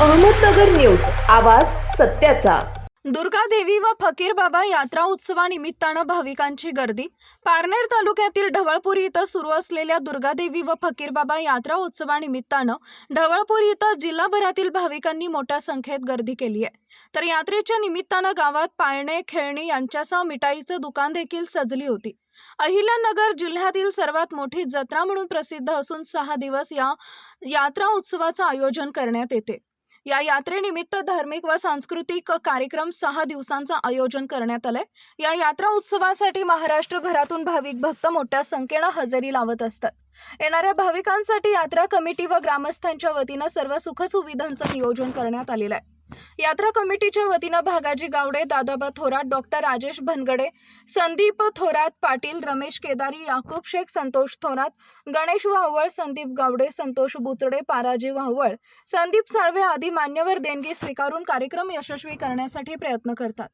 Ahmednagar news आवाज सत्याचा. दुर्गा देवी व फकीर बाबा यात्रा उत्सवानिमित्तानं भाविकांची गर्दी. पारनेर तालुक्यातील ढवळपुरी इथं सुरू असलेल्या दुर्गादेवी व फकीर बाबा यात्रा उत्सवानिमित्तानं ढवळपुरी इथं जिल्हाभरातील भाविकांनी मोठ्या संख्येत गर्दी केली आहे. तर यात्रेच्या निमित्तानं गावात पाळणे खेळणी यांच्यासह मिठाईचं दुकान देखील सजली होती. अहिल्यानगर जिल्ह्यातील सर्वात मोठी जत्रा म्हणून प्रसिद्ध असून सहा दिवस या यात्रा उत्सवाचं आयोजन करण्यात येते. या यात्रेनिमित्त धार्मिक व सांस्कृतिक कार्यक्रम सहा दिवसांचं आयोजन करण्यात आलंय. या यात्रा उत्सवासाठी महाराष्ट्रभरातून भाविक भक्त मोठ्या संख्येनं हजेरी लावत असतात. येणाऱ्या भाविकांसाठी यात्रा कमिटी व ग्रामस्थांच्या वतीनं सर्व सुखसुविधांचं नियोजन करण्यात आलेलं आहे. यात्रा कमिटीच्या वतीनं भागाजी गावडे दादाबा थोरात डॉक्टर राजेश भनगडे संदीप थोरात पाटील रमेश केदारी याकूब शेख संतोष थोरात गणेश वाहवळ संदीप गावडे संतोष बुचडे पाराजी वाहवळ संदीप साळवे आदी मान्यवर देणगी स्वीकारून कार्यक्रम यशस्वी करण्यासाठी प्रयत्न करतात.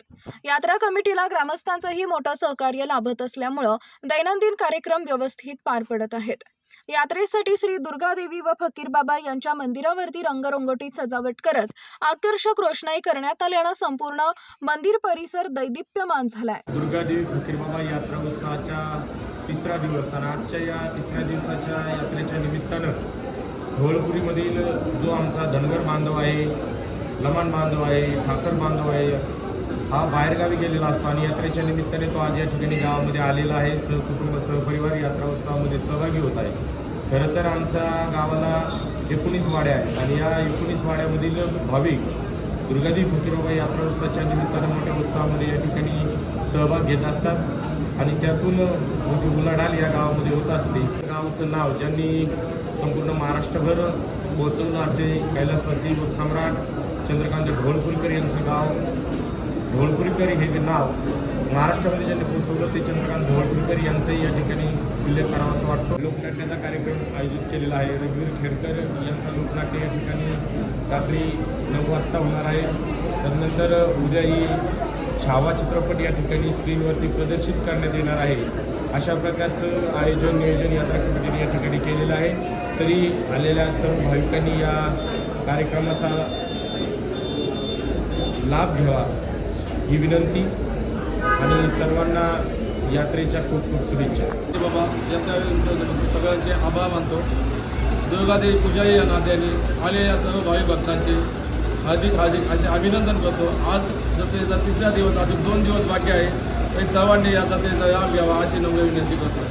यात्रा कमिटीला ग्रामस्थांचंही मोठं सहकार्य लाभत असल्यामुळं दैनंदिन कार्यक्रम व्यवस्थित पार पडत आहेत. यात्रेसाठी श्री दुर्गादेवी व फकीरबाबा यांच्या मंदिरावरती रंगरंगोटीत सजावट करत आकर्षक रोषणाई करण्यात आल्यानं संपूर्ण मंदिर परिसर दैदिप्यमान झालाय. दुर्गादेवी फकीरबाबा यात्रा उत्सवाच्या तिसरा दिवस आणि आजच्या या तिसऱ्या दिवसाच्या यात्रेच्या निमित्तानं ढोळपुरीमधील जो आमचा धनगर बांधव आहे लमण बांधव आहे ठाकर बांधव आहे हा बाहेरगावी गेलेला असतो आणि यात्रेच्या निमित्ताने तो आज या ठिकाणी गावामध्ये आलेला आहे. सहकुटुंब सहपरिवार यात्रा उत्सवामध्ये सहभागी होत आहे. खरं तर आमच्या गावाला एकोणीस वाड्या आहेत आणि या एकोणीस वाड्यामधील भाविक दुर्गादेवी फकीरबाबा यात्रा उत्सवाच्या निमित्तानं मोठ्या उत्सवामध्ये या ठिकाणी सहभाग घेत असतात आणि त्यातून मोठी उलाढाल या गावामध्ये होत असते. गावचं नाव ज्यांनी संपूर्ण महाराष्ट्रभर पोहोचवलं असे कैलासवासी सम्राट चंद्रकांत ढोलकुलकर यांचं गाव ढोलपुरकर हे नाव महाराष्ट्रामध्ये ज्यांनी पोहोचवलं ते चंद्रकांत ढोलपुरकर यांचंही या ठिकाणी उल्लेख करावा असं वाटतो. लोकनाट्याचा कार्यक्रम आयोजित केलेला आहे. रघुवीर खेडकर यांचं लोकनाट्य या ठिकाणी रात्री नऊ वाजता होणार आहे. त्यानंतर उद्या ही छावा चित्रपट या ठिकाणी स्क्रीनवरती प्रदर्शित करण्यात येणार आहे. अशा प्रकारचं आयोजन नियोजन यात्रा कमिटीने या ठिकाणी केलेलं आहे. तरी आलेल्या सर्व भाविकांनी या कार्यक्रमाचा लाभ घ्यावा. ही विनंती आणि सर्वांना यात्रेच्या खूप खूप शुभेच्छा. बाबा यात्रेनंतर सगळ्यांचे आभार मानतो. दुर्गादेवी पूजारी या नात्याने आलेल्या सर्व भाविक भक्तांचे हार्दिक हार्दिक असे अभिनंदन करतो. आज जत्रेचा तिसरा दिवस अजून दोन दिवस बाकी आहे तरी सर्वांनी या जत्रेचा लाभ घ्यावा अशी नम्र विनंती करतो.